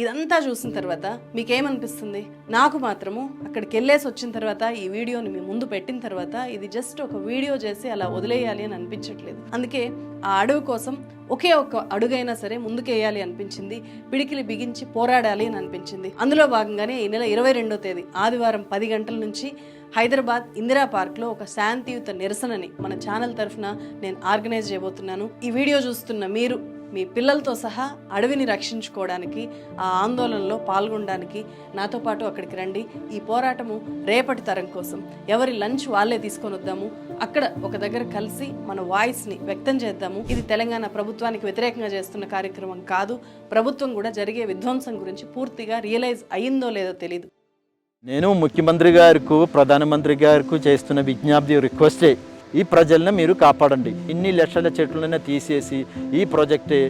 ఇదంతా చూసిన తర్వాత మీకేమనిపిస్తుంది? నాకు మాత్రము అక్కడికి వెళ్ళేసి వచ్చిన తర్వాత ఈ వీడియోని మీ ముందు పెట్టిన తర్వాత ఇది జస్ట్ ఒక వీడియో చేసి అలా వదిలేయాలి అని అనిపించట్లేదు. అందుకే ఆ అడుగు కోసం ఒకే ఒక్క అడుగైనా సరే ముందుకేయాలి అనిపించింది. పిడికిలి బిగించి పోరాడాలి అని అనిపించింది. అందులో భాగంగానే ఈ నెల ఇరవై రెండో తేదీ ఆదివారం పది గంటల నుంచి హైదరాబాద్ ఇందిరా పార్క్లో ఒక శాంతియుత నిరసనని మన ఛానల్ తరఫున నేను ఆర్గనైజ్ చేయబోతున్నాను. ఈ వీడియో చూస్తున్న మీరు మీ పిల్లలతో సహా అడవిని రక్షించుకోవడానికి ఆ ఆందోళనలో పాల్గొనడానికి నాతో పాటు అక్కడికి రండి. ఈ పోరాటము రేపటి తరం కోసం. ఎవరి లంచ్ వాళ్ళే తీసుకొని వద్దాము. అక్కడ ఒక దగ్గర కలిసి మన వాయిస్ని వ్యక్తం చేద్దాము. ఇది తెలంగాణ ప్రభుత్వానికి వ్యతిరేకంగా చేస్తున్న కార్యక్రమం కాదు. ప్రభుత్వం కూడా జరిగే విధ్వంసం గురించి పూర్తిగా రియలైజ్ అయ్యిందో లేదో తెలియదు నేను ముఖ్యమంత్రి గారికి ప్రధానమంత్రి గారికి చేస్తున్న విజ్ఞప్తి రిక్వెస్టే ఈ ప్రజలను మీరు కాపాడండి. ఇన్ని లక్షల చెట్లను తీసేసి ఈ ప్రాజెక్టే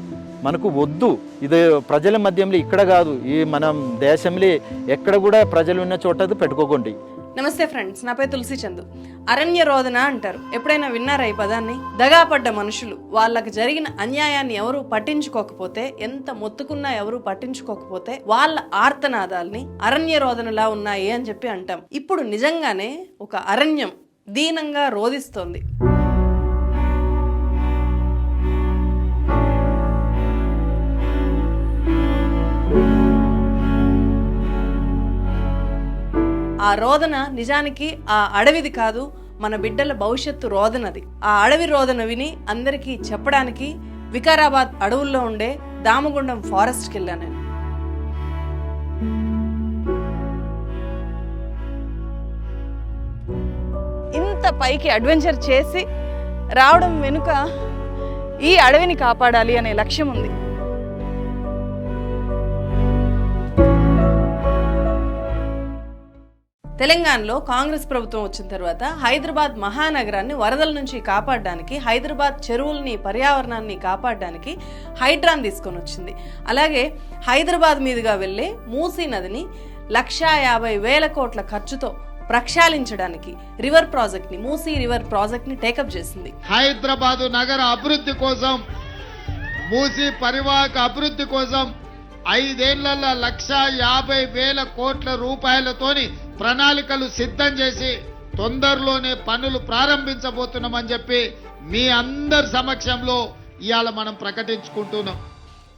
మనకు వద్దు. ఇది ప్రజల మధ్యంలో ఇక్కడ కాదు. ఈ మనం దేశంలో ఎక్కడ కూడా ప్రజలు ఉన్న చోట అది పెట్టుకోకండి. నమస్తే ఫ్రెండ్స్ నా పేరు తులసి చందు. అరణ్య రోదన అంటారు. ఎప్పుడైనా విన్నారా ఈ పదాన్ని? దగాపడ్డ మనుషులు వాళ్ళకి జరిగిన అన్యాయాన్ని ఎవరు పట్టించుకోకపోతే ఎంత మొత్తుకున్నా ఎవరు పట్టించుకోకపోతే వాళ్ళ ఆర్తనాదాల్ని అరణ్య రోదనలా ఉన్నాయి అని చెప్పి అంటాం. ఇప్పుడు నిజంగానే ఒక అరణ్యం దీనంగా రోధిస్తోంది. ఆ రోదన నిజానికి ఆ అడవిది కాదు మన బిడ్డల భవిష్యత్తు రోదనది. ఆ అడవి రోదన విని అందరికీ చెప్పడానికి వికారాబాద్ అడవుల్లో ఉండే దామగుండం ఫారెస్ట్కి వెళ్ళాను నేను. ఇంత పైకి అడ్వెంచర్ చేసి రావడం వెనుక ఈ అడవిని కాపాడాలి అనే లక్ష్యం ఉంది. తెలంగాణలో కాంగ్రెస్ ప్రభుత్వం వచ్చిన తర్వాత హైదరాబాద్ మహానగరాన్ని వరదల నుంచి కాపాడడానికి హైదరాబాద్ చెరువుల్ని పర్యావరణాన్ని కాపాడడానికి హైడ్రాన్ తీసుకొని వచ్చింది. అలాగే హైదరాబాద్ మీదుగా వెళ్ళే మూసీ నదిని లక్షా యాభై వేల కోట్ల ఖర్చుతో ప్రక్షాళించడానికి రివర్ ప్రాజెక్ట్ని మూసీ రివర్ ప్రాజెక్ట్ని టేకప్ చేసింది. హైదరాబాదు నగర అభివృద్ధి కోసం మూసి పరివాహక అభివృద్ధి కోసం ఐదేళ్ళలో లక్ష యాభై వేల కోట్ల రూపాయలతోని ప్రణాళికలు సిద్ధం చేసి తొందరలోనే పనులు ప్రారంభించబోతున్నామని చెప్పి మీ అందరి సమక్షంలో ఇవాళ మనం ప్రకటించుకుంటున్నాం.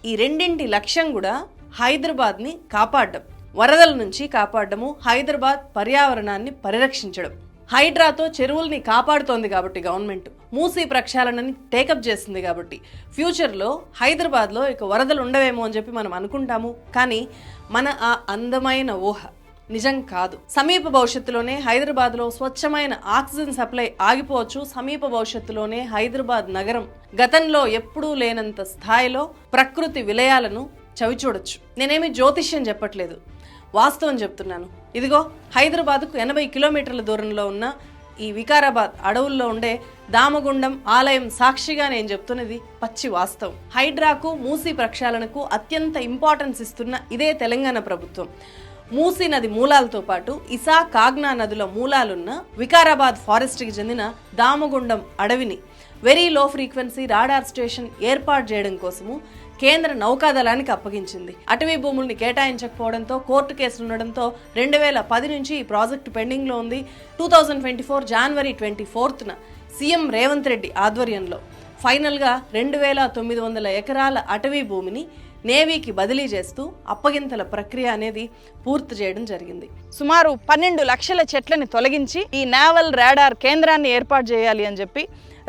ఈ రెండింటి లక్ష్యం కూడా హైదరాబాద్ని కాపాడడం వరదల నుంచి కాపాడడము హైదరాబాద్ పర్యావరణాన్ని పరిరక్షించడం. హైడ్రాతో చెరువుల్ని కాపాడుతోంది కాబట్టి గవర్నమెంట్. మూసీ ప్రక్షాళనని టేకప్ చేసింది కాబట్టి. ఫ్యూచర్లో హైదరాబాద్లో ఇక వరదలు ఉండవేమో అని చెప్పి మనం అనుకుంటాము. కానీ మన ఆ అందమైన ఊహ నిజం కాదు. సమీప భవిష్యత్తులోనే హైదరాబాద్లో స్వచ్ఛమైన ఆక్సిజన్ సప్లై ఆగిపోవచ్చు. సమీప భవిష్యత్తులోనే హైదరాబాద్ నగరం గతంలో ఎప్పుడూ లేనంత స్థాయిలో ప్రకృతి విలయాలను చవిచూడొచ్చు. నేనేమి జ్యోతిష్యం చెప్పట్లేదు. వాస్తవం చెప్తున్నాను. ఇదిగో హైదరాబాద్కు ఎనభై కిలోమీటర్ల దూరంలో ఉన్న ఈ వికారాబాద్ అడవుల్లో ఉండే దామగుండం ఆలయం సాక్షిగా నేను చెప్తున్నది పచ్చి వాస్తవం. హైడ్రాకు మూసీ ప్రక్షాళనకు అత్యంత ఇంపార్టెన్స్ ఇస్తున్న ఇదే తెలంగాణ ప్రభుత్వం. మూసీ నది మూలాలతో పాటు ఇసా కాగ్నా నదుల మూలాలున్న వికారాబాద్ ఫారెస్ట్కి చెందిన దామగుండం అడవిని very low frequency radar station ఏర్పాటు చేయడం కోసము కేంద్ర నౌకాదళానికి అప్పగించింది. అటవీ భూముల్ని కేటాయించకపోవడంతో కోర్టు కేసులు ఉండడంతో రెండు వేల పది నుంచి ఈ ప్రాజెక్టు పెండింగ్లో ఉంది. టూ థౌజండ్ ట్వంటీ ఫోర్ జనవరి ట్వంటీ ఫోర్త్న సీఎం రేవంత్ రెడ్డి ఆధ్వర్యంలో ఫైనల్గా రెండు వేల తొమ్మిది వందల ఎకరాల అటవీ భూమిని నేవీకి బదిలీ చేస్తూ అప్పగింతల ప్రక్రియ అనేది పూర్తి చేయడం జరిగింది. సుమారు పన్నెండు లక్షల చెట్లని తొలగించి ఈ నావల్ రాడార్ కేంద్రాన్ని ఏర్పాటు చేయాలి అని చెప్పి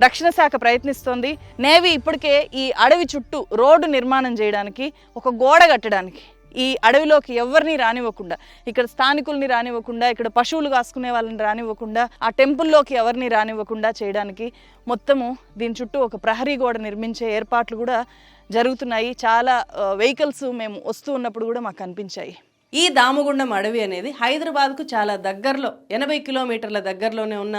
రక్షణ శాఖ ప్రయత్నిస్తోంది. నేవీ ఇప్పటికే ఈ అడవి చుట్టూ రోడ్డు నిర్మాణం చేయడానికి ఒక గోడ కట్టడానికి ఈ అడవిలోకి ఎవరిని రానివ్వకుండా ఇక్కడ స్థానికుల్ని రానివ్వకుండా ఇక్కడ పశువులు కాసుకునే వాళ్ళని రానివ్వకుండా ఆ టెంపుల్లోకి ఎవరిని రానివ్వకుండా చేయడానికి మొత్తము దీని చుట్టూ ఒక ప్రహరీ గోడ నిర్మించే ఏర్పాట్లు కూడా జరుగుతున్నాయి. చాలా వెహికల్స్ మేము వస్తూ ఉన్నప్పుడు కూడా మాకు కనిపించాయి ఈ దామగుండం అడవి అనేది హైదరాబాద్కు చాలా దగ్గరలో ఎనభై కిలోమీటర్ల దగ్గరలోనే ఉన్న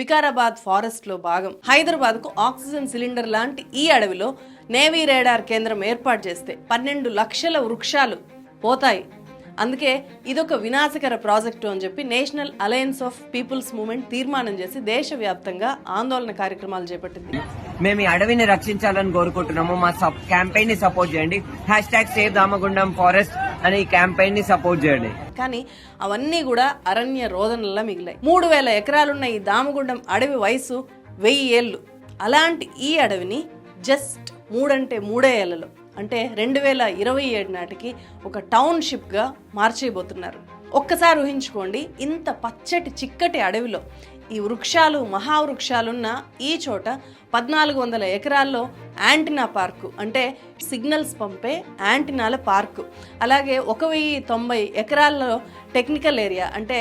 వికారాబాద్ ఫారెస్ట్లో భాగం. హైదరాబాద్కు ఆక్సిజన్ సిలిండర్ లాంటి ఈ అడవిలో నేవీ రేడార్ కేంద్రం ఏర్పాటు చేస్తే పన్నెండు లక్షల వృక్షాలు పోతాయి. అందుకే ఇదొక వినాశకర ప్రాజెక్టు అని చెప్పి National Alliance of People's Movement తీర్మానం చేసి దేశవ్యాప్తంగా ఆందోళన కార్యక్రమాలు చేపట్టింది. మేము ఈ అడవిని రక్షించాలని కోరుకుంటున్నాము. మా క్యాంపెయిన్ని సపోర్ట్ చేయండి. Hash tag save Damagundam forest అనే క్యాంపెయిన్ని సపోర్ట్ చేయండి. కానీ అవన్నీ కూడా అరణ్య రోదనల్లా మిగిలాయి. మూడు వేల ఎకరాలున్న ఈ దామగుండం అడవి వయసు వెయ్యి ఏళ్ళు. అలాంటి ఈ అడవిని జస్ట్ మూడంటే మూడే ఏళ్ళలో అంటే రెండు వేల ఇరవై ఏడు నాటికి ఒక టౌన్షిప్గా మార్చేయబోతున్నారు. ఒక్కసారి ఊహించుకోండి ఇంత పచ్చటి చిక్కటి అడవిలో ఈ వృక్షాలు మహావృక్షాలున్న ఈ చోట పద్నాలుగు వందల ఎకరాల్లో యాంటినా పార్కు అంటే సిగ్నల్స్ పంపే యాంటినాల పార్కు. అలాగే ఒక వెయ్యి తొంభై ఎకరాల్లో టెక్నికల్ ఏరియా అంటే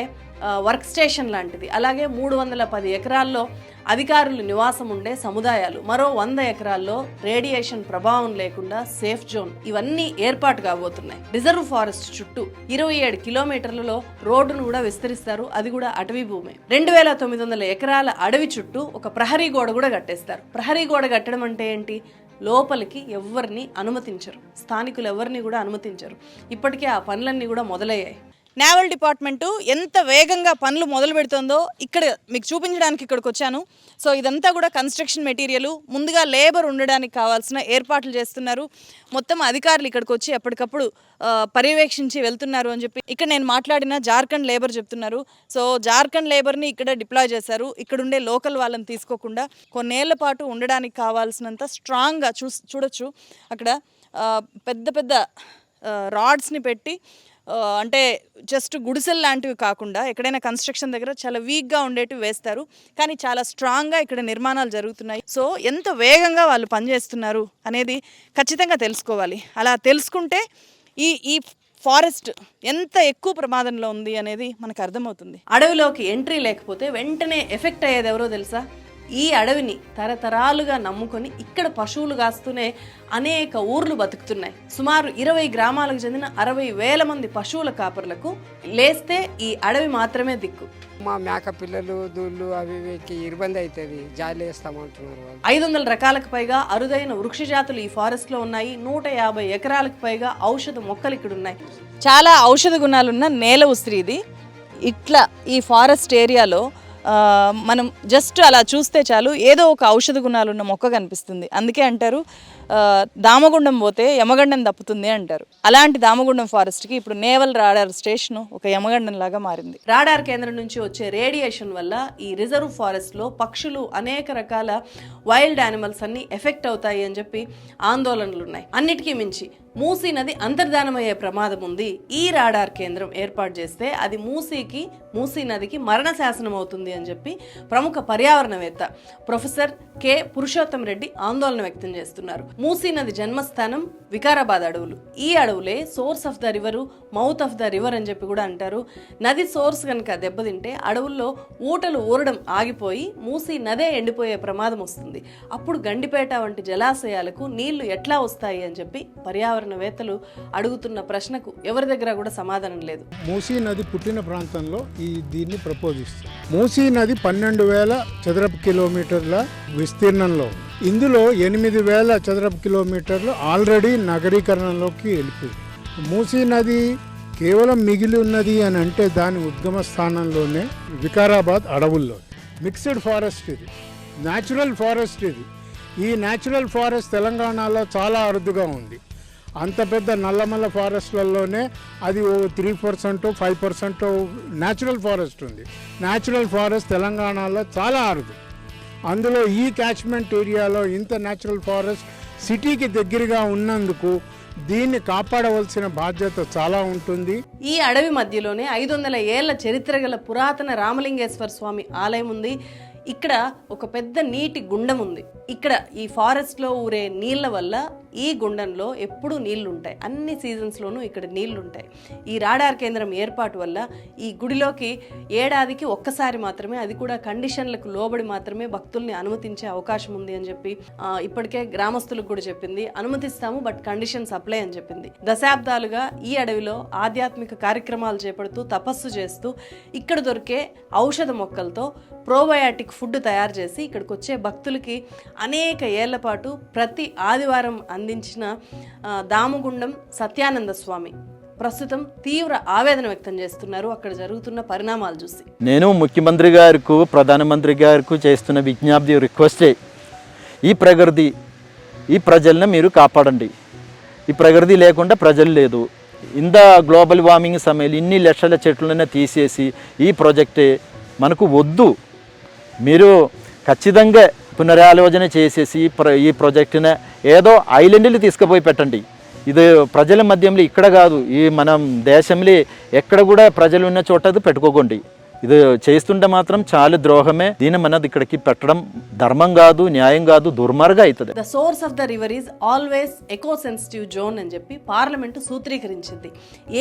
వర్క్ స్టేషన్ లాంటిది. అలాగే మూడు వందల పది ఎకరాల్లో అధికారులు నివాసం ఉండే సముదాయాలు మరో వంద ఎకరాల్లో రేడియేషన్ ప్రభావం లేకుండా సేఫ్ జోన్ ఇవన్నీ ఏర్పాటు కాబోతున్నాయి. రిజర్వ్ ఫారెస్ట్ చుట్టూ ఇరవై ఏడు కిలోమీటర్లలో రోడ్డును కూడా విస్తరిస్తారు. అది కూడా అటవీ భూమి. రెండు వేల తొమ్మిది వందల ఎకరాల అడవి చుట్టూ ఒక ప్రహరీ గోడ కూడా కట్టేస్తారు. ప్రహరీ గోడ కట్టడం అంటే ఏంటి? లోపలికి ఎవరిని అనుమతించరు. స్థానికులు ఎవరిని కూడా అనుమతించరు. ఇప్పటికే ఆ పనులన్నీ కూడా మొదలయ్యాయి. నేవల్ డిపార్ట్మెంటు ఎంత వేగంగా పనులు మొదలు పెడుతుందో ఇక్కడ మీకు చూపించడానికి ఇక్కడికి వచ్చాను. సో ఇదంతా కూడా కన్స్ట్రక్షన్ మెటీరియల్ ముందుగా లేబర్ ఉండడానికి కావాల్సిన ఏర్పాట్లు చేస్తున్నారు. మొత్తం అధికారులు ఇక్కడికి వచ్చి ఎప్పటికప్పుడు పర్యవేక్షించి వెళ్తున్నారు అని చెప్పి ఇక్కడ నేను మాట్లాడిన జార్ఖండ్ లేబర్ చెప్తున్నారు. సో జార్ఖండ్ లేబర్ని ఇక్కడ డిప్లాయ్ చేశారు. ఇక్కడ ఉండే లోకల్ వాళ్ళని తీసుకోకుండా కొన్నేళ్ళ పాటు ఉండడానికి కావాల్సినంత స్ట్రాంగ్గా చూ చూడొచ్చు. అక్కడ పెద్ద పెద్ద రాడ్స్ని పెట్టి అంటే జస్ట్ గుడిసెలు లాంటివి కాకుండా ఎక్కడైనా కన్స్ట్రక్షన్ దగ్గర చాలా వీక్గా ఉండేటివి వేస్తారు. కానీ చాలా స్ట్రాంగ్గా ఇక్కడ నిర్మాణాలు జరుగుతున్నాయి. సో ఎంత వేగంగా వాళ్ళు పనిచేస్తున్నారు అనేది ఖచ్చితంగా తెలుసుకోవాలి. అలా తెలుసుకుంటే ఈ ఈ ఫారెస్ట్ ఎంత ఎక్కువ ప్రమాదంలో ఉంది అనేది మనకు అర్థమవుతుంది. అడవిలోకి ఎంట్రీ లేకపోతే వెంటనే ఎఫెక్ట్ అయ్యేది ఎవరో తెలుసా? ఈ అడవిని తరతరాలుగా నమ్ముకొని ఇక్కడ పశువులు కాస్తూనే అనేక ఊర్లు బతుకుతున్నాయి. సుమారు ఇరవై గ్రామాలకు చెందిన అరవై వేల మంది పశువుల కాపర్లకు లేస్తే ఈ అడవి మాత్రమే దిక్కు. మా మేక పిల్లలు దూళ్ళు అవి ఇవికి ఇబ్బంది అవుతుంది జాలి వేస్తామంటున్నారు వాళ్ళు. ఐదు వందల రకాలకు పైగా అరుదైన వృక్ష జాతులు ఈ ఫారెస్ట్లో ఉన్నాయి. నూట యాభై ఎకరాలకు పైగా ఔషధ మొక్కలు ఇక్కడ ఉన్నాయి. చాలా ఔషధ గుణాలున్న నేల ఉసిరి ఇది. ఇట్లా ఈ ఫారెస్ట్ ఏరియాలో మనం జస్ట్ అలా చూస్తే చాలు ఏదో ఒక ఔషధ గుణాలు ఉన్న మొక్క కనిపిస్తుంది. అందుకే అంటారు దామగుండం పోతే యమగండం తప్పుతుంది అంటారు. అలాంటి దామగుండం ఫారెస్ట్కి ఇప్పుడు నేవల్ రాడార్ స్టేషన్ ఒక యమగండం లాగా మారింది. రాడార్ కేంద్రం నుంచి వచ్చే రేడియేషన్ వల్ల ఈ రిజర్వ్ ఫారెస్ట్లో పక్షులు అనేక రకాల వైల్డ్ యానిమల్స్ అన్ని ఎఫెక్ట్ అవుతాయి అని చెప్పి ఆందోళనలు ఉన్నాయి అన్నిటికీ మించి మూసీ నది అంతర్ధానమయ్యే ప్రమాదం ఉంది. ఈ రాడార్ కేంద్రం ఏర్పాటు చేస్తే అది మూసీకి మూసీ నదికి మరణ శాసనం అవుతుంది అని చెప్పి ప్రముఖ పర్యావరణవేత్త ప్రొఫెసర్ కె. పురుషోత్తం రెడ్డి ఆందోళన వ్యక్తం చేస్తున్నారు. మూసీ నది జన్మస్థానం వికారాబాద్ అడవులు. ఈ అడవులే source of the river mouth of the river అని చెప్పి కూడా అంటారు. నది సోర్స్ కనుక దెబ్బతింటే అడవుల్లో ఊటలు ఊరడం ఆగిపోయి మూసి నదే ఎండిపోయే ప్రమాదం వస్తుంది. అప్పుడు గండిపేట వంటి జలాశయాలకు నీళ్ళు ఎట్లా వస్తాయి అని చెప్పి పర్యావరణ పర్యావరణవేత్తలు అడుగుతున్న ప్రశ్నకు ఎవరి దగ్గర కూడా సమాధానం లేదు. మూసీ నది పుట్టిన ప్రాంతంలో ఈ దీన్ని ప్రపోజిస్తుంది మూసీ నది పన్నెండు వేల చదరపు కిలోమీటర్ల విస్తీర్ణంలో ఇందులో ఎనిమిది వేల చదరపు కిలోమీటర్లు ఆల్రెడీ నగరీకరణలోకి వెళ్ళిపోయింది మూసీ నది కేవలం మిగిలి ఉన్నది అని అంటే దాని ఉద్గమ స్థానంలోనే వికారాబాద్ అడవుల్లో. మిక్స్డ్ ఫారెస్ట్ ఇది. న్యాచురల్ ఫారెస్ట్ ఇది. ఈ న్యాచురల్ ఫారెస్ట్ తెలంగాణలో చాలా అరుదుగా ఉంది. అంత పెద్ద నల్లమల్ల ఫారెస్ట్లలోనే అది ఓ three percent five percent natural forest ఉంది. న్యాచురల్ ఫారెస్ట్ తెలంగాణలో చాలా అరుదు. అందులో ఈ క్యాచ్మెంట్ ఏరియాలో ఇంత న్యాచురల్ ఫారెస్ట్ సిటీకి దగ్గరగా ఉన్నందుకు దీన్ని కాపాడవలసిన బాధ్యత చాలా ఉంటుంది. ఈ అడవి మధ్యలోనే ఐదు వందల ఏళ్ళ చరిత్ర గల పురాతన రామలింగేశ్వర స్వామి ఆలయం ఉంది. ఇక్కడ ఒక పెద్ద నీటి గుండం ఉంది. ఇక్కడ ఈ ఫారెస్ట్లో ఊరే నీళ్ళ వల్ల ఈ గుండంలో ఎప్పుడూ నీళ్ళు ఉంటాయి అన్ని సీజన్స్లోనూ ఇక్కడ నీళ్ళు ఉంటాయి ఈ రాడార్ కేంద్రం ఏర్పాటు వల్ల ఈ గుడిలోకి ఏడాదికి ఒక్కసారి మాత్రమే అది కూడా కండిషన్లకు లోబడి మాత్రమే భక్తుల్ని అనుమతించే అవకాశం ఉంది అని చెప్పి ఇప్పటికే గ్రామస్తులకు కూడా చెప్పింది. అనుమతిస్తాము బట్ కండిషన్స్ అప్లై అని చెప్పింది. దశాబ్దాలుగా ఈ అడవిలో ఆధ్యాత్మిక కార్యక్రమాలు చేపడుతూ తపస్సు చేస్తూ ఇక్కడ దొరికే ఔషధ మొక్కలతో ప్రోబయాటిక్ ఫుడ్ తయారు చేసి ఇక్కడికి వచ్చే భక్తులకి అనేక ఏళ్ళ పాటు ప్రతి ఆదివారం అందించిన దాముగుండం సత్యానంద స్వామి ప్రస్తుతం తీవ్ర ఆవేదన వ్యక్తం చేస్తున్నారు. అక్కడ జరుగుతున్న పరిణామాలు చూసి. నేను ముఖ్యమంత్రి గారికి ప్రధానమంత్రి గారికి చేస్తున్న విజ్ఞప్తి రిక్వెస్టే ఈ ప్రగతి ఈ ప్రజలను మీరు కాపాడండి. ఈ ప్రగతి లేకుండా ప్రజలు లేదు. ఇంత గ్లోబల్ వార్మింగ్ సమయంలో ఇన్ని లక్షల చెట్లను తీసేసి ఈ ప్రాజెక్టే మనకు వద్దు. మీరు ఖచ్చితంగా పునరాలోచన చేసేసి ఈ ప్ర ఈ ప్రాజెక్టున ఏదో ఐలాండ్లు తీసుకుపోయి పెట్టండి. ఇది ప్రజల మధ్యంలో ఇక్కడ కాదు ఈ మనం దేశంలో ఎక్కడ కూడా ప్రజలు ఉన్న చోట అది పెట్టుకోకండి. ఇది చేస్తుంటే మాత్రం చాలా ద్రోహమే. దీని మనది ఇక్కడికి పెట్టడం ధర్మం కాదు న్యాయం కాదు దుర్మార్గ అవుతుంది. The source of the river is always eco sensitive zone అని చెప్పి పార్లమెంటు సూత్రీకరించింది.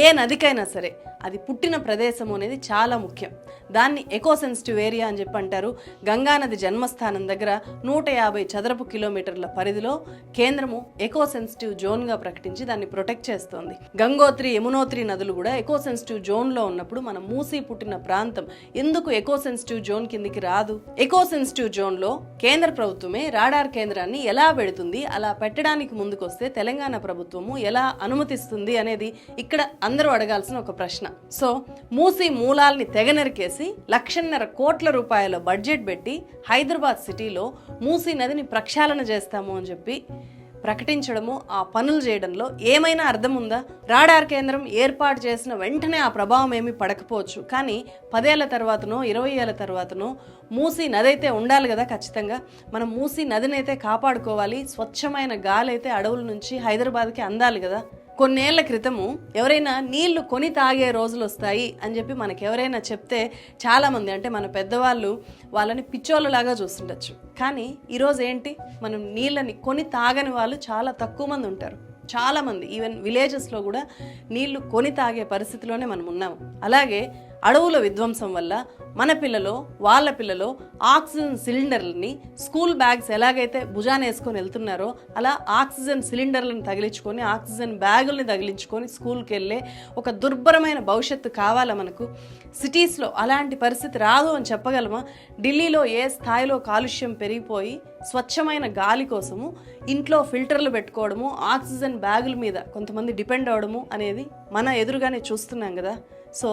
ఏ నదికైనా సరే అది పుట్టిన ప్రదేశం అనేది చాలా ముఖ్యం. దాన్ని ఎకో సెన్సిటివ్ ఏరియా అని చెప్పి అంటారు. గంగానది జన్మస్థానం దగ్గర నూట యాభై చదరపు కిలోమీటర్ల పరిధిలో కేంద్రము ఎకో సెన్సిటివ్ జోన్గా ప్రకటించి దాన్ని ప్రొటెక్ట్ చేస్తోంది. గంగోత్రి యమునోత్రి నదులు కూడా ఎకో సెన్సిటివ్ జోన్లో ఉన్నప్పుడు మనం మూసి పుట్టిన ప్రాంతం. ప్రాంతం ఎందుకు ఎకో సెన్సిటివ్ జోన్ కిందికి రాదు? ఎకో సెన్సిటివ్ జోన్లో కేంద్ర ప్రభుత్వమే రాడార్ కేంద్రాన్ని ఎలా పెడుతుంది అలా పెట్టడానికి ముందుకొస్తే తెలంగాణ ప్రభుత్వము ఎలా అనుమతిస్తుంది అనేది ఇక్కడ అందరూ అడగాల్సిన ఒక ప్రశ్న. సో మూసి మూలాల్ని తెగనరికేసి లక్షన్నర కోట్ల రూపాయల బడ్జెట్ పెట్టి హైదరాబాద్ సిటీలో మూసీ నదిని ప్రక్షాళన చేస్తాము అని చెప్పి ప్రకటించడము ఆ పనులు చేయడంలో ఏమైనా అర్థం ఉందా రాడార్ కేంద్రం ఏర్పాటు చేసిన వెంటనే ఆ ప్రభావం ఏమీ పడకపోవచ్చు. కానీ పదేళ్ళ తర్వాతనో ఇరవై ఏళ్ళ తర్వాతనో మూసీ నది అయితే ఉండాలి కదా ఖచ్చితంగా. మనం మూసీ నదిని అయితే కాపాడుకోవాలి. స్వచ్ఛమైన గాలి అయితే అడవుల నుంచి హైదరాబాద్కి అందాలి కదా. కొన్నేళ్ళ క్రితము ఎవరైనా నీళ్ళు కొని తాగే రోజులు వస్తాయి అని చెప్పి మనకి ఎవరైనా చెప్తే చాలామంది అంటే మన పెద్దవాళ్ళు వాళ్ళని పిచ్చోళ్ళలాగా చూస్తుండొచ్చు. కానీ ఈరోజు ఏంటి మనం నీళ్ళని కొని తాగని వాళ్ళు చాలా తక్కువ మంది ఉంటారు. చాలామంది. ఈవెన్ విలేజెస్లో కూడా నీళ్ళు కొని తాగే పరిస్థితిలోనే మనం ఉన్నాము. అలాగే అడవుల విధ్వంసం వల్ల మన పిల్లలు వాళ్ళ పిల్లలు ఆక్సిజన్ సిలిండర్లని స్కూల్ బ్యాగ్స్ ఎలాగైతే భుజాన వేసుకొని వెళ్తున్నారో అలా ఆక్సిజన్ సిలిండర్లను తగిలించుకొని ఆక్సిజన్ బ్యాగుల్ని తగిలించుకొని స్కూల్కి వెళ్ళే ఒక దుర్భరమైన భవిష్యత్తు కావాలా మనకు? సిటీస్లో అలాంటి పరిస్థితి రాదు అని చెప్పగలమా? ఢిల్లీలో ఏ స్థాయిలో కాలుష్యం పెరిగిపోయి స్వచ్ఛమైన గాలి కోసము ఇంట్లో ఫిల్టర్లు పెట్టుకోవడము ఆక్సిజన్ బ్యాగుల మీద కొంతమంది డిపెండ్ అవ్వడము అనేది మన ఎదురుగానే చూస్తున్నాం కదా? సో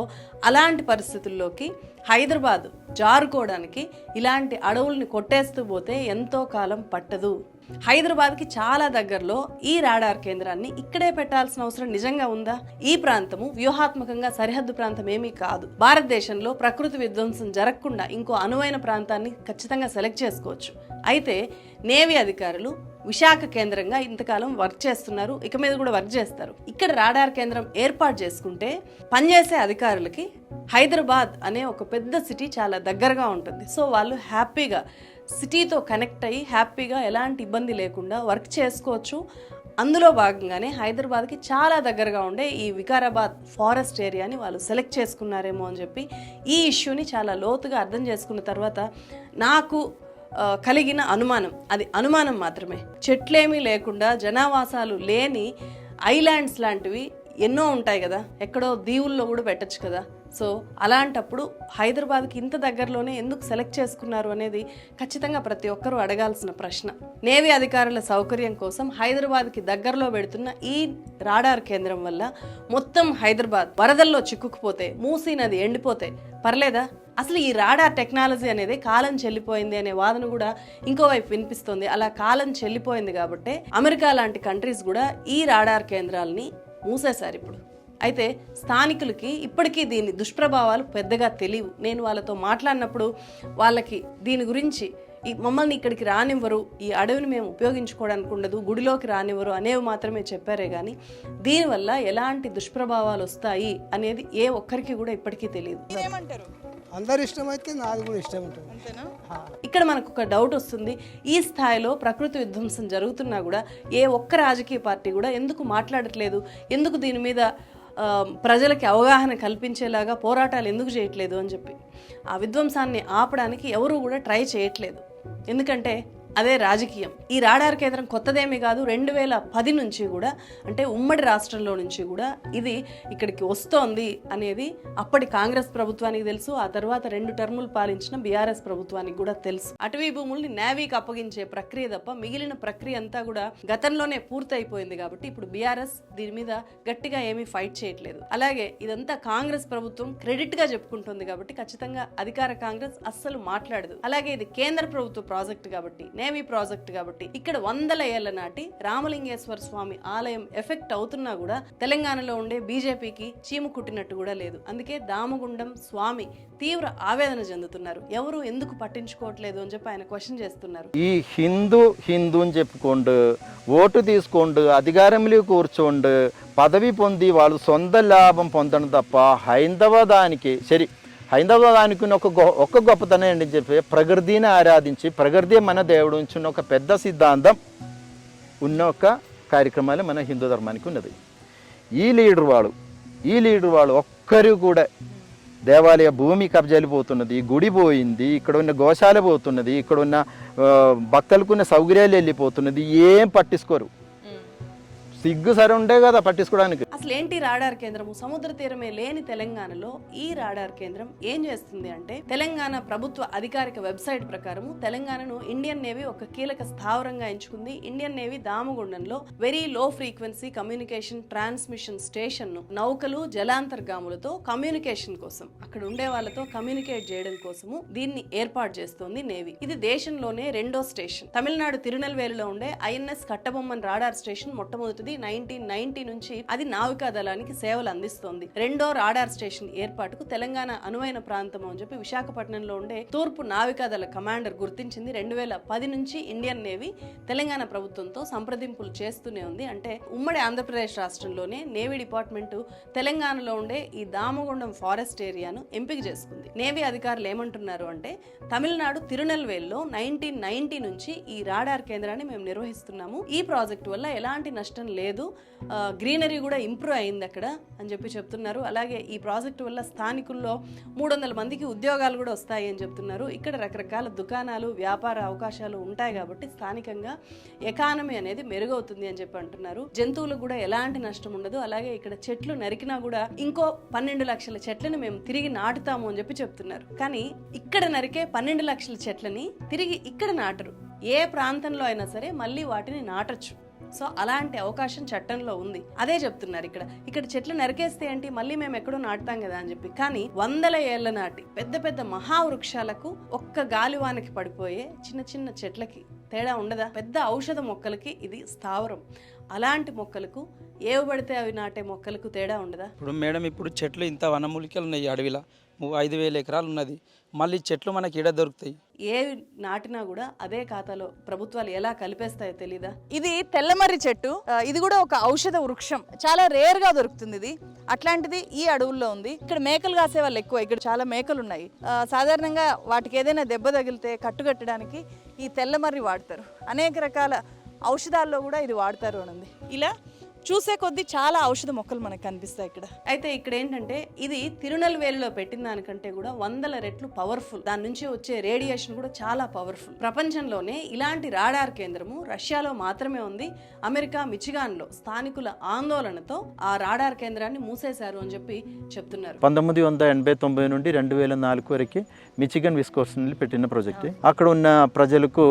అలాంటి పరిస్థితుల్లోకి హైదరాబాద్ జారుకోవడానికి ఇలాంటి అడవుల్ని కొట్టేస్తూ పోతే ఎంతో కాలం పట్టదు. హైదరాబాద్కి చాలా దగ్గరలో ఈ రాడార్ కేంద్రాన్ని ఇక్కడే పెట్టాల్సిన అవసరం నిజంగా ఉందా? ఈ ప్రాంతము వ్యూహాత్మకంగా సరిహద్దు ప్రాంతం ఏమీ కాదు. భారతదేశంలో ప్రకృతి విధ్వంసం జరగకుండా ఇంకో అనువైన ప్రాంతాన్ని ఖచ్చితంగా సెలెక్ట్ చేసుకోవచ్చు. అయితే నేవీ అధికారులు విశాఖ కేంద్రంగా ఇంతకాలం వర్క్ చేస్తున్నారు. ఇక మీద కూడా వర్క్ చేస్తారు. ఇక్కడ రాడార్ కేంద్రం ఏర్పాటు చేసుకుంటే పనిచేసే అధికారులకి హైదరాబాద్ అనే ఒక పెద్ద సిటీ చాలా దగ్గరగా ఉంటుంది. సో వాళ్ళు హ్యాపీగా సిటీతో కనెక్ట్ అయ్యి హ్యాపీగా ఎలాంటి ఇబ్బంది లేకుండా వర్క్ చేసుకోవచ్చు. అందులో భాగంగానే హైదరాబాద్కి చాలా దగ్గరగా ఉండే ఈ వికారాబాద్ ఫారెస్ట్ ఏరియాని వాళ్ళు సెలెక్ట్ చేసుకున్నారేమో అని చెప్పి ఈ ఇష్యూని చాలా లోతుగా అర్థం చేసుకున్న తర్వాత నాకు కలిగిన అనుమానం. అది అనుమానం మాత్రమే. చెట్లేమీ లేకుండా జనావాసాలు లేని ఐలాండ్స్ లాంటివి ఎన్నో ఉంటాయి కదా. ఎక్కడో దీవుల్లో కూడా పెట్టచ్చు కదా. సో అలాంటప్పుడు హైదరాబాద్కి ఇంత దగ్గరలోనే ఎందుకు సెలెక్ట్ చేసుకున్నారు అనేది ఖచ్చితంగా ప్రతి ఒక్కరూ అడగాల్సిన ప్రశ్న. నేవీ అధికారుల సౌకర్యం కోసం హైదరాబాద్కి దగ్గరలో పెడుతున్న ఈ రాడార్ కేంద్రం వల్ల మొత్తం హైదరాబాద్ వరదల్లో చిక్కుకుపోతే మూసీ నది ఎండిపోతే పర్లేదా? అసలు ఈ రాడార్ టెక్నాలజీ అనేది కాలం చెల్లిపోయింది అనే వాదన కూడా ఇంకోవైపు వినిపిస్తుంది. అలా కాలం చెల్లిపోయింది కాబట్టి అమెరికా లాంటి కంట్రీస్ కూడా ఈ రాడార్ కేంద్రాలని మూసేశారు ఇప్పుడు. అయితే స్థానికులకి ఇప్పటికీ దీని దుష్ప్రభావాలు పెద్దగా తెలియవు. నేను వాళ్ళతో మాట్లాడినప్పుడు వాళ్ళకి దీని గురించి ఈ మమ్మల్ని ఇక్కడికి రానివ్వరు ఈ అడవిని మేము ఉపయోగించుకోవడానికి ఉండదు గుడిలోకి రానివ్వరు అనేవి మాత్రమే చెప్పారే కానీ దీనివల్ల ఎలాంటి దుష్ప్రభావాలు వస్తాయి అనేది ఏ ఒక్కరికి కూడా ఇప్పటికీ తెలియదు. ఏమంటారు? అందరు ఇష్టమైతే నాది కూడా ఇష్టం ఉంటుంది. అంతేనా? ఇక్కడ మనకు ఒక డౌట్ వస్తుంది. ఈ స్థాయిలో ప్రకృతి విధ్వంసం జరుగుతున్నా కూడా ఏ ఒక్క రాజకీయ పార్టీ కూడా ఎందుకు మాట్లాడట్లేదు? ఎందుకు దీని మీద ప్రజలకి అవగాహన కల్పించేలాగా పోరాటాలు ఎందుకు చేయట్లేదు అని చెప్పి ఆ విధ్వంసాన్ని ఆపడానికి ఎవరు కూడా ట్రై చేయట్లేదు. ఎందుకంటే అదే రాజకీయం. ఈ రాడార్ కేంద్రం కొత్తదేమీ కాదు. రెండు వేల పది నుంచి కూడా అంటే ఉమ్మడి రాష్ట్రంలో నుంచి కూడా ఇది ఇక్కడికి వస్తోంది అనేది అప్పటి కాంగ్రెస్ ప్రభుత్వానికి తెలుసు. ఆ తర్వాత రెండు టర్ములు పాలించిన బీఆర్ఎస్ ప్రభుత్వానికి కూడా తెలుసు. అటవీ భూముల్ని నేవీకి అప్పగించే ప్రక్రియ తప్ప మిగిలిన ప్రక్రియ అంతా కూడా గతంలోనే పూర్తయిపోయింది కాబట్టి ఇప్పుడు బీఆర్ఎస్ దీని మీద గట్టిగా ఏమీ ఫైట్ చేయట్లేదు. అలాగే ఇదంతా కాంగ్రెస్ ప్రభుత్వం క్రెడిట్గా చెప్పుకుంటుంది కాబట్టి ఖచ్చితంగా అధికార కాంగ్రెస్ అస్సలు మాట్లాడదు. అలాగే ఇది కేంద్ర ప్రభుత్వ ప్రాజెక్ట్ కాబట్టి నేవీ ప్రాజెక్ట్ కాబట్టి ఇక్కడ వందల ఏళ్ళ నాటి రామలింగేశ్వర స్వామి ఆలయం ఎఫెక్ట్ అవుతున్నా కూడా తెలంగాణలో ఉండే బీజేపీకి చీము కుట్టినట్టు కూడా లేదు. అందుకే దామగుండం స్వామి తీవ్ర ఆవేదన చెందుతున్నారు. ఎవరు ఎందుకు పట్టించుకోవట్లేదు అని చెప్పి ఆయన క్వశ్చన్ చేస్తున్నారు. ఈ హిందూ హిందూ అని చెప్పుకోండు ఓటు తీసుకోండు అధికారంలో కూర్చోండు పదవి పొంది వాళ్ళు సొంత లాభం పొందడం తప్ప హైందవ దానికి సరి హైందవ దానికి ఒక గొ ఒక గొప్పతనం ఏంటని చెప్పి ప్రకృతిని ఆరాధించి ప్రకృతి మన దేవుడు ఉంచిన ఒక పెద్ద సిద్ధాంతం ఉన్న ఒక కార్యక్రమాలు మన హిందూ ధర్మానికి ఉన్నది. ఈ లీడర్ వాళ్ళు ఈ లీడర్ వాళ్ళు ఒక్కరు కూడా దేవాలయ భూమి కబ్జాలు పోతున్నది గుడి పోయింది ఇక్కడ ఉన్న గోశాల పోతున్నది ఇక్కడ ఉన్న భక్తులకున్న సౌకర్యాలు వెళ్ళిపోతున్నది ఏం పట్టించుకోరు. సిగ్గు సరే ఉండే కదా పట్టించుకోవడానికి. అసలు ఏంటి రాడార్ కేంద్రము? సముద్ర తీరమే లేని తెలంగాణలో ఈ రాడార్ కేంద్రం ఏం చేస్తుంది అంటే తెలంగాణ ప్రభుత్వ అధికారిక వెబ్సైట్ ప్రకారము తెలంగాణను ఇండియన్ నేవీ ఒక కీలక స్థావరంగా ఎంచుకుంది. Indian navy దామగుండంలో very low frequency communication transmission స్టేషన్ను నౌకలు జలాంతర్గాములతో కమ్యూనికేషన్ కోసం అక్కడ ఉండే వాళ్ళతో కమ్యూనికేట్ చేయడం కోసము దీన్ని ఏర్పాటు చేస్తోంది నేవీ. ఇది దేశంలోనే రెండో స్టేషన్. తమిళనాడు తిరునెల్వేలిలో ఉండే ఐఎన్ఎస్ కట్టబొమ్మన్ రాడార్ స్టేషన్ మొట్టమొదటిది నైన్టీన్ నైన్టీ నుంచి అది నావికా దళానికి సేవలు అందిస్తోంది. రెండో రాడార్ స్టేషన్ ఏర్పాటుకు తెలంగాణ అనువైన ప్రాంతం అని చెప్పి విశాఖపట్నంలో ఉండే తూర్పు నావికా దళ కమాండర్ గుర్తించింది. రెండు వేల పది నుంచి ఇండియన్ నేవీ తెలంగాణ ప్రభుత్వంతో సంప్రదింపులు చేస్తూనే ఉంది. అంటే ఉమ్మడి ఆంధ్రప్రదేశ్ రాష్ట్రంలోనే నేవీ డిపార్ట్మెంట్ తెలంగాణలో ఉండే ఈ దామగుండం ఫారెస్ట్ ఏరియాను ఎంపిక చేసుకుంది. నేవీ అధికారులు ఏమంటున్నారు అంటే తమిళనాడు తిరునెల్వేలిలో నైన్టీన్ నైన్టీ నుంచి ఈ రాడార్ కేంద్రాన్ని మేము నిర్వహిస్తున్నాము. ఈ ప్రాజెక్ట్ వల్ల ఎలాంటి నష్టం లేదు. లేదు. గ్రీనరీ కూడా ఇంప్రూవ్ అయింది అక్కడ అని చెప్పి చెప్తున్నారు. అలాగే ఈ ప్రాజెక్టు వల్ల స్థానికుల్లో మూడు వందల మందికి ఉద్యోగాలు కూడా వస్తాయి అని చెప్తున్నారు. ఇక్కడ రకరకాల దుకాణాలు వ్యాపార అవకాశాలు ఉంటాయి కాబట్టి స్థానికంగా ఎకానమీ అనేది మెరుగవుతుంది అని చెప్పి అంటున్నారు. జంతువులకు కూడా ఎలాంటి నష్టం ఉండదు. అలాగే ఇక్కడ చెట్లు నరికినా కూడా ఇంకో పన్నెండు లక్షల చెట్లను మేము తిరిగి నాటుతాము అని చెప్పి చెప్తున్నారు. కానీ ఇక్కడ నరికే పన్నెండు లక్షల చెట్లని తిరిగి ఇక్కడ నాటరు. ఏ ప్రాంతంలో అయినా సరే మళ్ళీ వాటిని నాటొచ్చు. సో అలాంటి అవకాశం చట్టంలో ఉంది. అదే చెప్తున్నారు ఇక్కడ. ఇక్కడ చెట్లు నరికేస్తే ఏంటి? మళ్ళీ మేము ఎక్కడో నాటుతాం కదా అని చెప్పి. కానీ వందల ఏళ్ళ నాటి పెద్ద పెద్ద మహావృక్షాలకు ఒక్క గాలివానకి పడిపోయే చిన్న చిన్న చెట్లకి తేడా ఉండదా? పెద్ద ఔషధ మొక్కలకి ఇది స్థావరం. అలాంటి మొక్కలకు ఏవి పడితే అవి నాటే మొక్కలకు తేడా ఉండదా? ఇప్పుడు మేడం ఇప్పుడు చెట్లు ఇంత వనమూలికలు ఉన్నాయి అడవిలో. ఐదు వేల ఎకరాలు ఉన్నది. మళ్ళీ చెట్లు మనకి ఈడ దొరుకుతాయి. ఏవి నాటినా కూడా అదే ఖాతాలో ప్రభుత్వాలు ఎలా కలిపేస్తాయో తెలీదా? ఇది తెల్లమర్రి చెట్టు. ఇది కూడా ఒక ఔషధ వృక్షం. చాలా రేర్గా దొరుకుతుంది ఇది. అట్లాంటిది ఈ అడవుల్లో ఉంది. ఇక్కడ మేకలు కాసే వాళ్ళు ఎక్కువ. ఇక్కడ చాలా మేకలు ఉన్నాయి. సాధారణంగా వాటికి ఏదైనా దెబ్బ తగిలితే కట్టుకట్టడానికి ఈ తెల్లమర్రి వాడతారు. అనేక రకాల ఔషధాల్లో కూడా ఇది వాడతారు అని ఉంది ఇలా చూసే కొద్దీ చాలా ఔషధ మొక్కలు మనకు కనిపిస్తాయి ఇక్కడ. అయితే ఇక్కడ ఏంటంటే ఇది తిరునల్వేలిలో పెట్టిన దానికంటే కూడా వందల రెట్లు పవర్ఫుల్ దాని నుంచి వచ్చే రేడియేషన్ కూడా చాలా పవర్ఫుల్ ప్రపంచంలోనే ఇలాంటి రాడార్ కేంద్రము రష్యాలో మాత్రమే ఉంది. అమెరికా మిచిగాన్లో స్థానికుల ఆందోళనతో ఆ రాడార్ కేంద్రాన్ని మూసేశారు అని చెప్పి చెప్తున్నారు. పంతొమ్మిది వందల ఎనభై తొంభై నుండి రెండు వేల నాలుగు వరకు మిచిగన్ విస్కోర్స్ని పెట్టిన ప్రాజెక్ట్. అక్కడ ఉన్న ప్రజలకు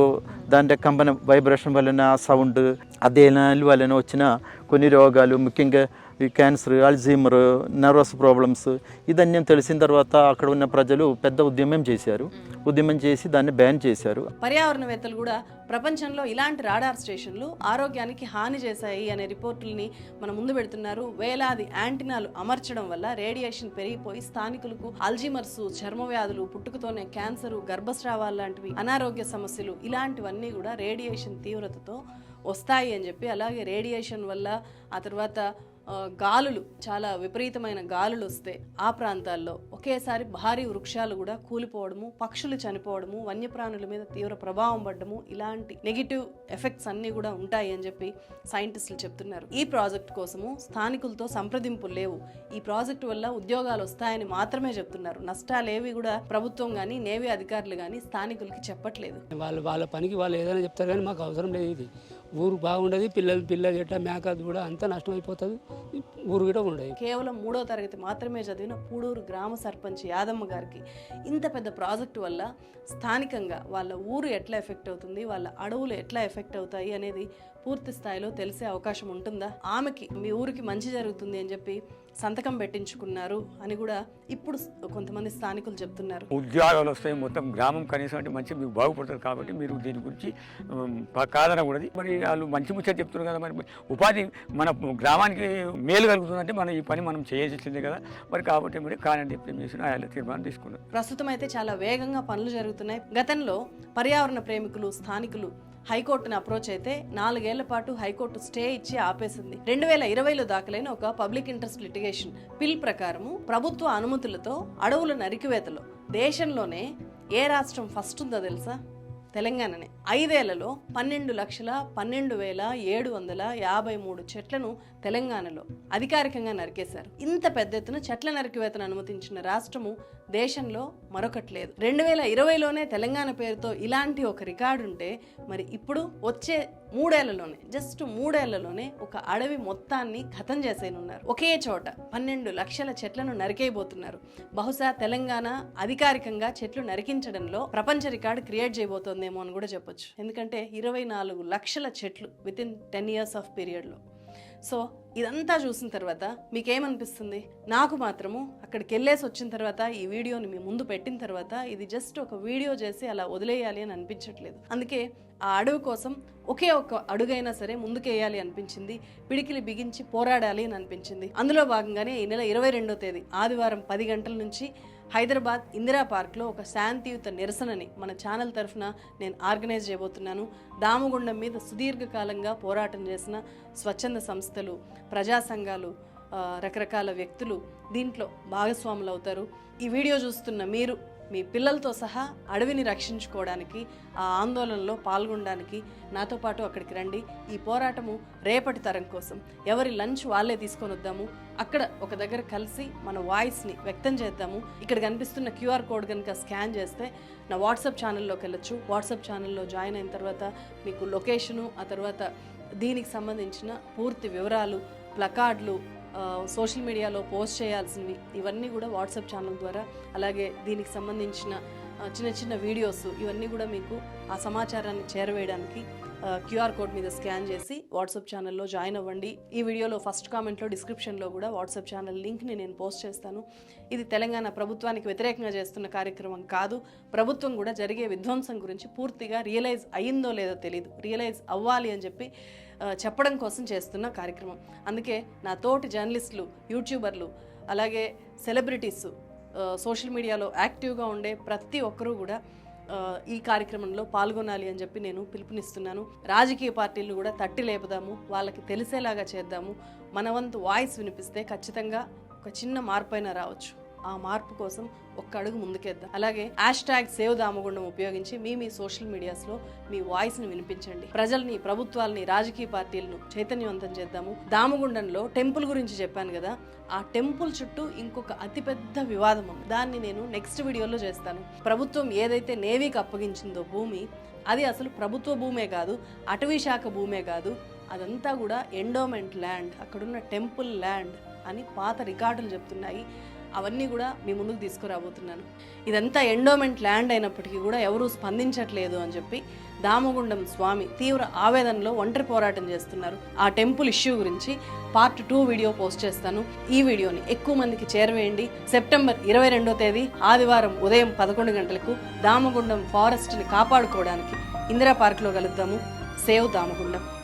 దాంట్లో కంపన వైబ్రేషన్ వలన సౌండ్ అదేనాల వలన వచ్చిన కొన్ని రోగాలు ముఖ్యంగా ఈ క్యాన్సర్ అల్జీమర్ నర్వస్ ప్రాబ్లమ్స్ ఇదన్నీ తెలిసిన తర్వాత అక్కడ ఉన్న ప్రజలు పెద్ద ఉద్యమం చేశారు. ఉద్యమం చేసి దాన్ని బ్యాన్ చేశారు. పర్యావరణవేత్తలు కూడా ప్రపంచంలో ఇలాంటి రాడార్ స్టేషన్లు ఆరోగ్యానికి హాని చేశాయి అనే రిపోర్టుల్ని మన ముందు పెడుతున్నారు. వేలాది యాంటినాలు అమర్చడం వల్ల రేడియేషన్ పెరిగిపోయి స్థానికులకు అల్జీమర్స్ చర్మ వ్యాధులు పుట్టుకతోనే క్యాన్సర్ గర్భస్రావాలు లాంటివి అనారోగ్య సమస్యలు ఇలాంటివన్నీ కూడా రేడియేషన్ తీవ్రతతో వస్తాయి అని చెప్పి అలాగే రేడియేషన్ వల్ల ఆ తర్వాత గాలులు చాలా విపరీతమైన గాలులు వస్తే ఆ ప్రాంతాల్లో ఒకేసారి భారీ వృక్షాలు కూడా కూలిపోవడము పక్షులు చనిపోవడము వన్యప్రాణుల మీద తీవ్ర ప్రభావం పడడము ఇలాంటి నెగిటివ్ ఎఫెక్ట్స్ అన్నీ కూడా ఉంటాయి అని చెప్పి సైంటిస్టులు చెప్తున్నారు. ఈ ప్రాజెక్ట్ కోసము స్థానికులతో సంప్రదింపులు లేవు. ఈ ప్రాజెక్టు వల్ల ఉద్యోగాలు వస్తాయని మాత్రమే చెప్తున్నారు. నష్టాలేవి కూడా ప్రభుత్వం కానీ నేవీ అధికారులు కానీ స్థానికులకి చెప్పట్లేదు. వాళ్ళు వాళ్ళ పనికి వాళ్ళు ఏదైనా చెప్తారు కానీ మాకు అవసరం లేదు ఇది. ఊరు బాగుండదు పిల్లలు పిల్లలు ఎట్లా మేక కూడా అంతా నష్టం అయిపోతుంది ఊరు కూడా ఉండదు. కేవలం మూడో తరగతి మాత్రమే చదివిన పూడూరు గ్రామ సర్పంచ్ యాదమ్మ గారికి ఇంత పెద్ద ప్రాజెక్టు వల్ల స్థానికంగా వాళ్ళ ఊరు ఎట్లా ఎఫెక్ట్ అవుతుంది వాళ్ళ అడవులు ఎట్లా ఎఫెక్ట్ అవుతాయి అనేది పూర్తి స్థాయిలో తెలిసే అవకాశం ఉంటుందా? ఆమెకి మీ ఊరికి మంచి జరుగుతుంది అని చెప్పి సంతకం పెట్టించుకున్నారు అని కూడా ఇప్పుడు కొంతమంది స్థానికులు చెప్తున్నారు. ఉద్యోగాలు వస్తాయి మొత్తం గ్రామం కనీసం అంటే మంచి మీకు బాగుపడుతుంది కాబట్టి మీరు దీని గురించి ఉమ్, ప- కాదనకూడదు మరి వాళ్ళు మంచి ముచ్చట చెప్తున్నారు కదా మరి ఉపాధి మన గ్రామానికి మేలు కలుగుతుందంటే మనం ఈ పని మనం చేయాల్సిందే కదా. మరి కాబట్టి మరి కానని చెప్పి మీరు ఆయన తీర్మానం తీసుకున్నారు. ప్రస్తుతం అయితే చాలా వేగంగా పనులు జరుగుతున్నాయి. గతంలో పర్యావరణ ప్రేమికులు స్థానికులు హైకోర్టును అప్రోచ్ అయితే నాలుగేళ్ళ పాటు హైకోర్టు స్టే ఇచ్చి ఆపేసింది. రెండు వేల ఇరవైలో దాఖలైన ఒక పబ్లిక్ ఇంట్రెస్ట్ లిటిగేషన్ పిల్ ప్రకారము ప్రభుత్వ అనుమతులతో అడవుల నరికివేతలో దేశంలోనే ఏ రాష్ట్రం ఫస్ట్ ఉందో తెలుసా? తెలంగాణనే. ఐదేళ్ళలో పన్నెండు లక్షల పన్నెండు వేల ఏడు వందల యాభై మూడు చెట్లను తెలంగాణలో అధికారికంగా నరికేశారు. ఇంత పెద్ద ఎత్తున చెట్ల నరికివేతను అనుమతించిన రాష్ట్రము దేశంలో మరొకటి లేదు రెండు వేల ఇరవైలోనే తెలంగాణ పేరుతో ఇలాంటి ఒక రికార్డు ఉంటే మరి ఇప్పుడు వచ్చే మూడేళ్ళలోనే జస్ట్ మూడేళ్ళలోనే ఒక అడవి మొత్తాన్ని ఖతం చేసేనున్నారు ఒకే చోట పన్నెండు లక్షల చెట్లను నరికేయబోతున్నారు. బహుశా తెలంగాణ అధికారికంగా చెట్లు నరికించడంలో ప్రపంచ రికార్డు క్రియేట్ చేయబోతోందేమో అని కూడా చెప్పొచ్చు. ఎందుకంటే ఇరవై నాలుగు లక్షల చెట్లు with in ten years of పీరియడ్లో సో ఇదంతా చూసిన తర్వాత మీకేమనిపిస్తుంది? నాకు మాత్రము అక్కడికి వెళ్ళేసి వచ్చిన తర్వాత ఈ వీడియోని మీ ముందు పెట్టిన తర్వాత ఇది జస్ట్ ఒక వీడియో చేసి అలా వదిలేయాలి అని అనిపించట్లేదు. అందుకే ఆ అడుగు కోసం ఒకే ఒక్క అడుగైనా సరే ముందుకేయాలి అనిపించింది. పిడికిలి బిగించి పోరాడాలి అని అనిపించింది. అందులో భాగంగానే ఈ నెల ఇరవై రెండో తేదీ ఆదివారం పది గంటల నుంచి హైదరాబాద్ ఇందిరా పార్క్లో ఒక శాంతియుత నిరసనని మన ఛానల్ తరఫున నేను ఆర్గనైజ్ చేయబోతున్నాను. దామగుండం మీద సుదీర్ఘకాలంగా పోరాటం చేసిన స్వచ్ఛంద సంస్థలు ప్రజా సంఘాలు రకరకాల వ్యక్తులు దీంట్లో భాగస్వాములు అవుతారు ఈ వీడియో చూస్తున్న మీరు మీ పిల్లలతో సహా అడవిని రక్షించుకోవడానికి ఆ ఆందోళనలో పాల్గొనడానికి నాతో పాటు అక్కడికి రండి. ఈ పోరాటము రేపటి తరం కోసం. ఎవరి లంచ్ వాళ్ళే తీసుకొని వద్దాము. అక్కడ ఒక దగ్గర కలిసి మన వాయిస్ని వ్యక్తం చేద్దాము. ఇక్కడ కనిపిస్తున్న క్యూఆర్ కోడ్ కనుక స్కాన్ చేస్తే నా వాట్సాప్ ఛానల్లోకి వెళ్ళొచ్చు. వాట్సాప్ ఛానల్లో జాయిన్ అయిన తర్వాత మీకు లొకేషను ఆ తర్వాత దీనికి సంబంధించిన పూర్తి వివరాలు ప్లకార్డులు సోషల్ మీడియాలో పోస్ట్ చేయాల్సినవి ఇవన్నీ కూడా వాట్సాప్ ఛానల్ ద్వారా అలాగే దీనికి సంబంధించిన చిన్న చిన్న వీడియోస్ ఇవన్నీ కూడా మీకు ఆ సమాచారాన్ని చేరవేయడానికి క్యూఆర్ కోడ్ మీద స్కాన్ చేసి వాట్సాప్ ఛానల్లో జాయిన్ అవ్వండి. ఈ వీడియోలో ఫస్ట్ కామెంట్లో డిస్క్రిప్షన్లో కూడా వాట్సాప్ ఛానల్ లింక్ని నేను పోస్ట్ చేస్తాను. ఇది తెలంగాణ ప్రభుత్వానికి వ్యతిరేకంగా చేస్తున్న కార్యక్రమం కాదు. ప్రభుత్వం కూడా జరిగే విధ్వంసం గురించి పూర్తిగా రియలైజ్ అయ్యిందో లేదో తెలియదు రియలైజ్ అవ్వాలి అని చెప్పి చెప్పడం కోసం చేస్తున్న కార్యక్రమం. అందుకే నా తోటి జర్నలిస్టులు యూట్యూబర్లు అలాగే సెలబ్రిటీస్ సోషల్ మీడియాలో యాక్టివ్గా ఉండే ప్రతి ఒక్కరూ కూడా ఈ కార్యక్రమంలో పాల్గొనాలి అని చెప్పి నేను పిలుపునిస్తున్నాను. రాజకీయ పార్టీలు కూడా తట్టి లేపుదాము వాళ్ళకి తెలిసేలాగా చేద్దాము. మన వంతు వాయిస్ వినిపిస్తే ఖచ్చితంగా ఒక చిన్న మార్పు అయినా రావచ్చు. ఆ మార్పు కోసం ఒక్క అడుగు ముందుకేద్దాం. అలాగే హ్యాష్ ట్యాగ్ సేవ్ దామగుండం ఉపయోగించి మీ మీ సోషల్ మీడియాస్లో మీ వాయిస్ని వినిపించండి. ప్రజల్ని ప్రభుత్వాల్ని రాజకీయ పార్టీలను చైతన్యవంతం చేద్దాము. దామగుండంలో టెంపుల్ గురించి చెప్పాను కదా ఆ టెంపుల్ చుట్టూ ఇంకొక అతిపెద్ద వివాదం ఉంది. దాన్ని నేను నెక్స్ట్ వీడియోలో చేస్తాను. ప్రభుత్వం ఏదైతే నేవీకి అప్పగించిందో భూమి అది అసలు ప్రభుత్వ భూమే కాదు అటవీ శాఖ భూమే కాదు అదంతా కూడా ఎండోమెంట్ ల్యాండ్ అక్కడున్న టెంపుల్ ల్యాండ్ అని పాత రికార్డులు చెప్తున్నాయి. అవన్నీ కూడా మీ ముందుకు తీసుకురాబోతున్నాను. ఇదంతా ఎండోమెంట్ ల్యాండ్ అయినప్పటికీ కూడా ఎవరూ స్పందించట్లేదు అని చెప్పి దామగుండం స్వామి తీవ్ర ఆవేదనలో ఒంటరి పోరాటం చేస్తున్నారు. ఆ టెంపుల్ ఇష్యూ గురించి పార్ట్ టూ వీడియో పోస్ట్ చేస్తాను. ఈ వీడియోని ఎక్కువ మందికి చేరవేయండి. సెప్టెంబర్ ఇరవై రెండో తేదీ ఆదివారం ఉదయం పదకొండు గంటలకు దామగుండం ఫారెస్ట్ని కాపాడుకోవడానికి ఇందిరా పార్క్లో కలుద్దాము. సేవ్ దామగుండం.